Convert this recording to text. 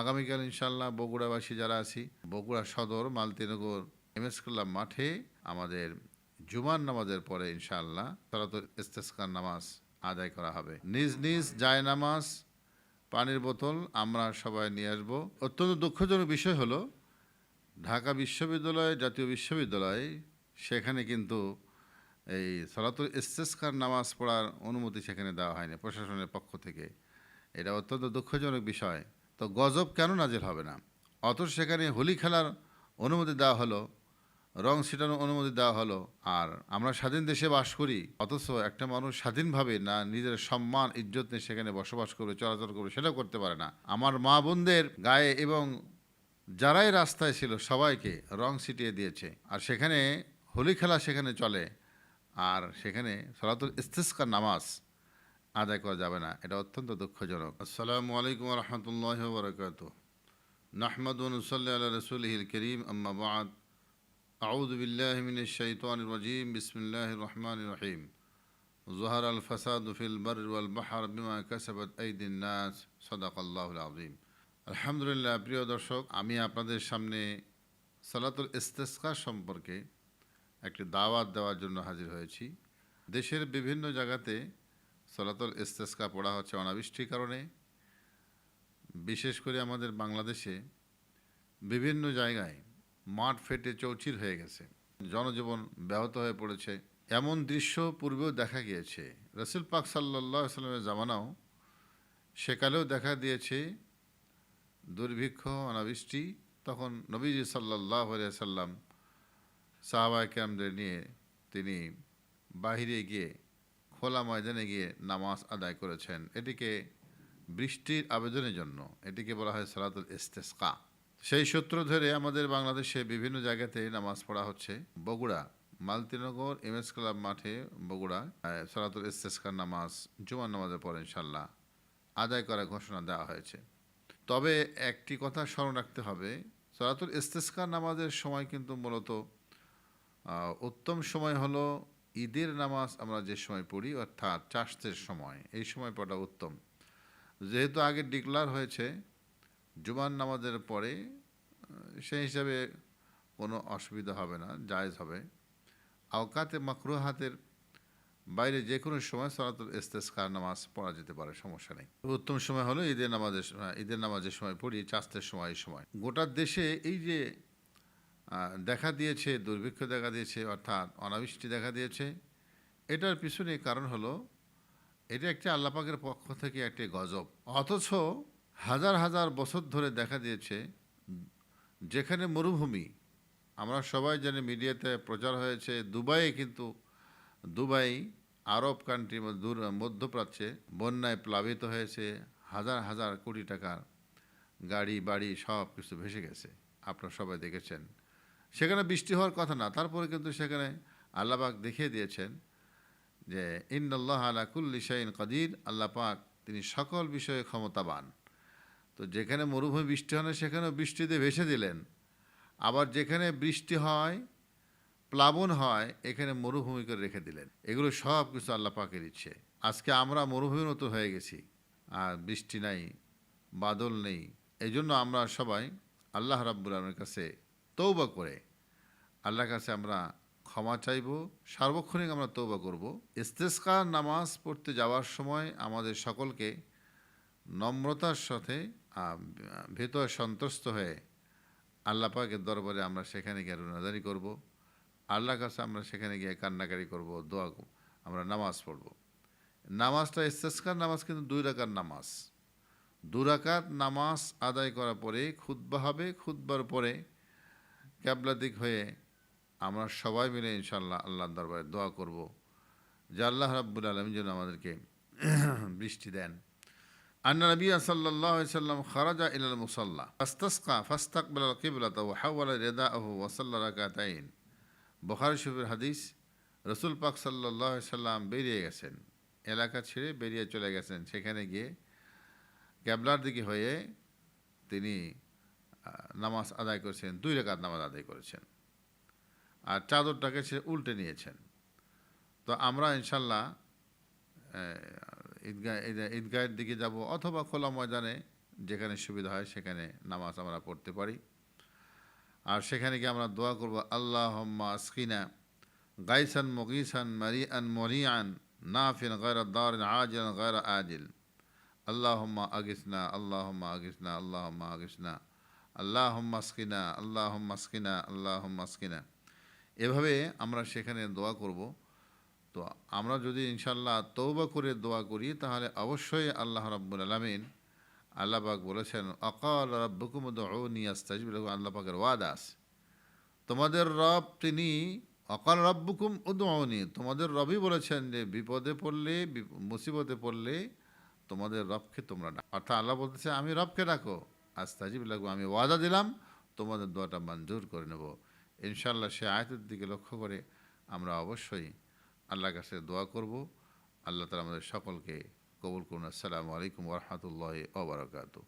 আগামীকাল ইনশাল্লাহ বগুড়াবাসী যারা আছি, বগুড়া সদর, মালতিনগর এম এস ক্লাব মাঠে আমাদের জুমার নামাজের পরে ইনশাআল্লাহ সলাতুল ইস্তেসকার নামাজ আদায় করা হবে। নিজ নিজ জায় নামাজ পানির বোতল আমরা সবাই নিয়ে আসব। অত্যন্ত দুঃখজনক বিষয় হলো, ঢাকা বিশ্ববিদ্যালয়, জাতীয় বিশ্ববিদ্যালয়, সেখানে কিন্তু এই সলাতুল ইস্তেসকার নামাজ পড়ার অনুমতি সেখানে দেওয়া হয়নি প্রশাসনের পক্ষ থেকে। এটা অত্যন্ত দুঃখজনক বিষয়। তো গজব কেন নাজিল হবে না? অথচ সেখানে হোলি খেলার অনুমতি দেওয়া হলো, রং ছিটানোর অনুমতি দেওয়া হলো, আর আমরা স্বাধীন দেশে বাস করি, অথচ একটা মানুষ স্বাধীনভাবে না নিজের সম্মান, ইজ্জত নিয়ে সেখানে বসবাস করবে, চলাচল করবে সেটাও করতে পারে না। আমার মা বোনদের গায়ে এবং যারাই রাস্তায় ছিল সবাইকে রং ছিটিয়ে দিয়েছে। আর সেখানে হোলি খেলা সেখানে চলে, আর সেখানে সলাতুল ইস্তিস্কার নামাজ আদায় করা যাবে না। এটা অত্যন্ত দুঃখজনক। আসসালামু আলাইকুম রহমতুল্লাহ বরকাত নাহমদুন সাল্লি রসুলহিল করিম আম্মাবাদ আউদুবিল্লাহমিন বিসমিল্লাহ রহমান রহিম। জোহার আল ফসাদ উফিল বরুল বাহার বিমা কসবত ঈদিন নাস। আজিম আলহামদুলিল্লাহ, প্রিয় দর্শক, আমি আপনাদের সামনে সালাতুল ইস্তেস্কা সম্পর্কে একটি দাওয়াত দেওয়ার জন্য হাজির হয়েছি। দেশের বিভিন্ন জায়গাতে সলাতুল ইস্তেসকা পড়া হচ্ছে অনাবৃষ্টির কারণে। বিশেষ করে আমাদের বাংলাদেশে বিভিন্ন জায়গায় মাঠ ফেটে চৌচির হয়ে গেছে। জনজীবন ব্যাহত হয়ে পড়েছে। এমন দৃশ্য পূর্বেও দেখা গিয়েছে। রসুল পাক সাল্লাহ সাল্লামের জামানাও সেকালেও দেখা দিয়েছে দুর্ভিক্ষ, অনাবৃষ্টি। তখন নবীজি সাল্লাহ সাল্লাম সাহাবায় ক্যামদের নিয়ে তিনি বাহিরে গিয়ে খোলা ময়দানে গিয়ে নামাজ আদায় করেছেন। এটিকে বৃষ্টির আবেদনের জন্য, এটিকে বলা হয় সালাতুল ইস্তেসকা। সেই সূত্র ধরে আমাদের বাংলাদেশে বিভিন্ন জায়গাতে নামাজ পড়া হচ্ছে। Bogura, Maltinagar M S club মাঠে বগুড়া সলাতুল ইস্তেসকার নামাজ, জুমার নামাজের পর ইনশাল্লাহ আদায় করার ঘোষণা দেওয়া হয়েছে। তবে একটি কথা স্মরণ রাখতে হবে, সলাতুল ইস্তেসকার নামাজের সময় কিন্তু মূলত উত্তম সময় হলো ঈদের নামাজ আমরা যে সময় পড়ি, অর্থাৎ চাষের সময়, এই সময় পড়া উত্তম। যেহেতু আগে ডিক্লার হয়েছে, জুমার নামাজের পরে, সেই হিসাবে কোনো অসুবিধা হবে না, জায়জ হবে। আওকাতে মাকরু হাতের বাইরে যে কোনো সময় সলাতুল ইস্তেসকার নামাজ পড়া যেতে পারে, সমস্যা নেই। উত্তম সময় হলো ঈদের নামাজের ঈদের নামাজের সময় পড়ি, চাষের সময়, এই সময়। গোটা দেশে এই যে দেখা দিয়েছে, দুর্ভিক্ষ দেখা দিয়েছে, অর্থাৎ অনাবৃষ্টি দেখা দিয়েছে। এটার পিছনে কারণ হলো, এটা একটি আল্লাপাকের পক্ষ থেকে একটি গজব। অথচ হাজার হাজার বছর ধরে দেখা দিয়েছে, যেখানে মরুভূমি, আমরা সবাই জানি মিডিয়াতে প্রচার হয়েছে, দুবাইয়ে কিন্তু, দুবাই আরব কান্ট্রি দূর, মধ্যপ্রাচ্যে বন্যায় প্লাবিত হয়েছে, হাজার হাজার কোটি টাকার গাড়ি, বাড়ি সব কিছু ভেসে গেছে। আপনারা সবাই দেখেছেন। সেখানে বৃষ্টি হওয়ার কথা না, তারপরে কিন্তু সেখানে আল্লাপাক দেখিয়ে দিয়েছেন যে ইন্নআল্লাহ আলা কুল্লি শাইন কাদির আল্লাহ পাক তিনি সকল বিষয়ে ক্ষমতাবান। তো যেখানে মরুভূমি বৃষ্টি হয় না, সেখানেও বৃষ্টিতে ভেসে দিলেন। আবার যেখানে বৃষ্টি হয়, প্লাবন হয়, এখানে মরুভূমি করে রেখে দিলেন। এগুলো সব কিছু আল্লাহ পাকের ইচ্ছে। আজকে আমরা মরুভূমির মতো হয়ে গেছি, আর বৃষ্টি নাই, বাদল নেই। এই আমরা সবাই আল্লাহ রাব্বুল আলমের কাছে তৌবা করে। আল্লাহর কাছে আমরা ক্ষমা চাইব, সার্বক্ষণিক আমরা তৌবা করব। ইস্তেস্কার নামাজ পড়তে যাওয়ার সময় আমাদের সকলকে নম্রতার সাথে ভেতর সন্তুষ্ট হয়ে আল্লাহ পাকের দরবারে আমরা সেখানে গিয়ে রুনাদারি করব। আল্লাহর কাছে আমরা সেখানে গিয়ে কান্নাকারি করব, দোয়া আমরা নামাজ পড়ব। নামাজটা ইস্তেস্কার নামাজ কিন্তু দুই রাকার নামাজ। দু রাকাত নামাজ আদায় করার পরে খুতবা হবে, খুতবার পরে ক্যাবলা দিক হয়ে আমরা সবাই মিলে ইনশাল্লাহ আল্লাহর দরবারে দোয়া করব যে আল্লাহ রাব্বুল আলম যেন আমাদেরকে বৃষ্টি দেন। আন্না নবী আলাইহি সাল্লাম খারাজা ইলাল মুসাল্লা। ফাস্তাসকা ফাস্তাকবাল কিবলাতা ওয়া হাওয়ালা রিদাআহু ওয়া সাল্লা রাকাতাইন। বুখারী শরীফের হাদিস রসুল পাক আলাইহি সাল্লাম বেরিয়ে গেছেন। এলাকা ছেড়ে বেরিয়ে চলে গেছেন। সেখানে গিয়ে ক্যাবলার দিকে হয়ে তিনি আহ, নামাজ আদায় করেছেন, দুই রেখাত নামাজ আদায় করেছেন। আর চাদরটাকে সে উল্টে নিয়েছেন। তো আমরা ইনশাল্লাহ ঈদগাহ, ঈদ- ঈদগাহের দিকে যাব অথবা খোলা ময়দানে যেখানে সুবিধা হয় সেখানে নামাজ আমরা পড়তে পারি। আর সেখানে গিয়ে আমরা দোয়া করব আল্লাহ আসকিনা গাইসান মগিসান মারিয়ান মরিয়ান, নাফিন গায়রা দারিন আজিল গায়রা আজিল। আল্লাহম্মা আগিসনা আল্লাহম্মা আগিসনা আল্লাহম্মা আগিসনা। আল্লাহম্মা আসকিনা আল্লাহম্মা আসকিনা আল্লাহম্মা আসকিনা। এভাবে আমরা সেখানে দোয়া করব। তো আমরা যদি ইনশাল্লাহ তৌবা করে দোয়া করি, তাহলে অবশ্যই আল্লাহ রাব্বুল আলামিন আল্লাহ পাক বলেছেন, অকাল রব্বকুম দউনি আস্তাজিব লাকুম। আল্লাহ পাকের ওয়াদা আছে। তোমাদের রব তিনি, অকাল রব্বুকুম উদউনি। তোমাদের রবই বলেছেন যে, বিপদে পড়লে মুসিবতে পড়লে তোমাদের রবকে তোমরা ডাক। অর্থাৎ আল্লাহ বলতেছে, আমি রবকে ডাকো। আস্তাজিব লাগবো আমি ওয়াদা দিলাম, তোমাদের দোয়াটা মঞ্জুর করে নেব। ইনশাল্লাহ সে আয়তের দিকে লক্ষ্য করে আমরা অবশ্যই আল্লাহর কাছে দোয়া করব। আল্লাহ তালা আমাদের সকলকে কবুল করুন। আসসালামু আলাইকুম ওরহামতুল্লাহ ওবরাকাতু